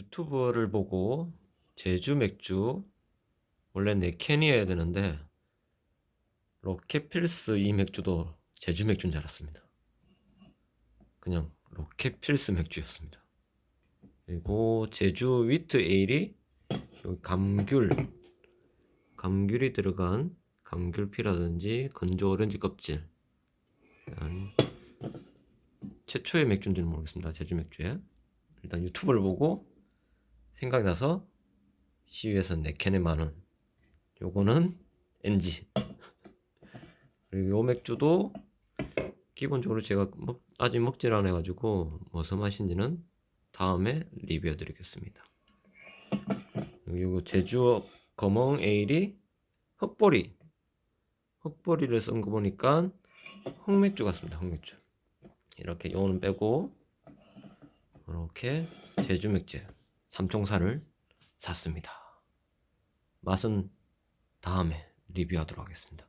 유튜브를 보고 제주 맥주 원래 네 캔이어야 되는데 로켓필스 이 맥주도 제주 맥주인 줄 알았습니다. 그냥 로켓필스 맥주였습니다. 그리고 제주 위트 에일이 감귤 감귤이 들어간 감귤피라든지 건조 오렌지 껍질 최초의 맥주인지는 모르겠습니다. 제주 맥주에 일단 유튜브를 보고 생각이 나서 CU에서 4캔에 만원 요거는 NG 그리고 요 맥주도 기본적으로 제가 먹, 아직 먹질 않아 가지고 무슨 맛인지는 다음에 리뷰해 드리겠습니다. 그리고 제주 거멍 에일이 흑보리. 흑보리를 쓴 거 보니까 흑맥주 같습니다 흑맥주. 이렇게 요거는 빼고 이렇게 제주 맥주 삼총사를 샀습니다. 맛은 다음에 리뷰하도록 하겠습니다.